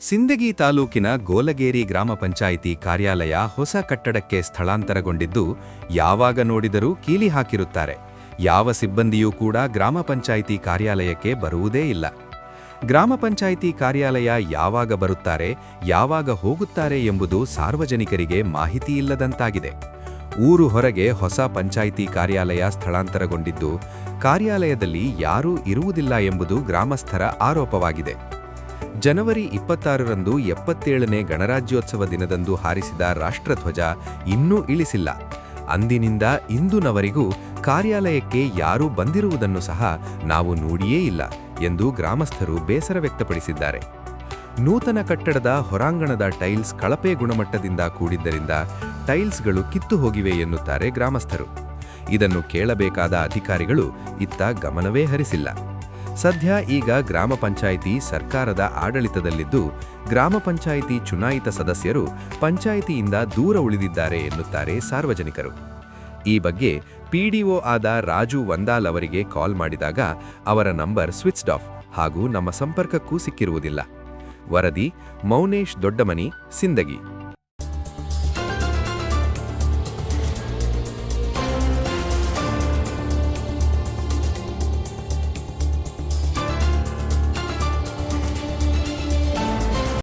ಸಿಂದಗಿ ತಾಲೂಕಿನ ಗೋಲಗೇರಿ ಗ್ರಾಮ ಪಂಚಾಯಿತಿ ಕಾರ್ಯಾಲಯ ಹೊಸ ಕಟ್ಟಡಕ್ಕೆ ಸ್ಥಳಾಂತರಗೊಂಡಿದ್ದು, ಯಾವಾಗ ನೋಡಿದರೂ ಕೀಲಿ ಹಾಕಿರುತ್ತಾರೆ. ಯಾವ ಸಿಬ್ಬಂದಿಯೂ ಕೂಡ ಗ್ರಾಮ ಪಂಚಾಯಿತಿ ಕಾರ್ಯಾಲಯಕ್ಕೆ ಬರುವುದೇ ಇಲ್ಲ. ಗ್ರಾಮ ಪಂಚಾಯಿತಿ ಕಾರ್ಯಾಲಯ ಯಾವಾಗ ಬರುತ್ತಾರೆ, ಯಾವಾಗ ಹೋಗುತ್ತಾರೆ ಎಂಬುದು ಸಾರ್ವಜನಿಕರಿಗೆ ಮಾಹಿತಿ ಇಲ್ಲದಂತಾಗಿದೆ. ಊರು ಹೊರಗೆ ಹೊಸ ಪಂಚಾಯಿತಿ ಕಾರ್ಯಾಲಯ ಸ್ಥಳಾಂತರಗೊಂಡಿದ್ದು, ಕಾರ್ಯಾಲಯದಲ್ಲಿ ಯಾರೂ ಇರುವುದಿಲ್ಲ ಎಂಬುದು ಗ್ರಾಮಸ್ಥರ ಆರೋಪವಾಗಿದೆ. ಜನವರಿ ಇಪ್ಪತ್ತಾರರಂದು ಎಪ್ಪತ್ತೇಳನೇ ಗಣರಾಜ್ಯೋತ್ಸವ ದಿನದಂದು ಹಾರಿಸಿದ ರಾಷ್ಟ್ರಧ್ವಜ ಇನ್ನೂ ಇಳಿಸಿಲ್ಲ. ಅಂದಿನಿಂದ ಇಂದುನವರೆಗೂ ಕಾರ್ಯಾಲಯಕ್ಕೆ ಯಾರೂ ಬಂದಿರುವುದನ್ನು ಸಹ ನಾವು ನೋಡಿಯೇ ಇಲ್ಲ ಎಂದು ಗ್ರಾಮಸ್ಥರು ಬೇಸರ ವ್ಯಕ್ತಪಡಿಸಿದ್ದಾರೆ. ನೂತನ ಕಟ್ಟಡದ ಹೊರಾಂಗಣದ ಟೈಲ್ಸ್ ಕಳಪೆ ಗುಣಮಟ್ಟದಿಂದ ಕೂಡಿದ್ದರಿಂದ ಟೈಲ್ಸ್ಗಳು ಕಿತ್ತು ಹೋಗಿವೆ ಎನ್ನುತ್ತಾರೆ ಗ್ರಾಮಸ್ಥರು. ಇದನ್ನು ಕೇಳಬೇಕಾದ ಅಧಿಕಾರಿಗಳು ಇತ್ತ ಗಮನವೇ ಹರಿಸಿಲ್ಲ. ಸದ್ಯ ಈಗ ಗ್ರಾಮ ಪಂಚಾಯಿತಿ ಸರ್ಕಾರದ ಆಡಳಿತದಲ್ಲಿದ್ದು, ಗ್ರಾಮ ಪಂಚಾಯಿತಿ ಚುನಾಯಿತ ಸದಸ್ಯರು ಪಂಚಾಯಿತಿಯಿಂದ ದೂರ ಉಳಿದಿದ್ದಾರೆ ಎನ್ನುತ್ತಾರೆ ಸಾರ್ವಜನಿಕರು. ಈ ಬಗ್ಗೆ ಪಿಡಿಒ ಆದ ರಾಜು ವಂದಾಲ್ ಅವರಿಗೆ ಕಾಲ್ ಮಾಡಿದಾಗ ಅವರ ನಂಬರ್ ಸ್ವಿಚ್ಡ್ ಆಫ್ ಹಾಗೂ ನಮ್ಮ ಸಂಪರ್ಕಕ್ಕೂ ಸಿಕ್ಕಿರುವುದಿಲ್ಲ. ವರದಿ, ಮೌನೇಶ್ ದೊಡ್ಡಮನಿ, ಸಿಂದಗಿ.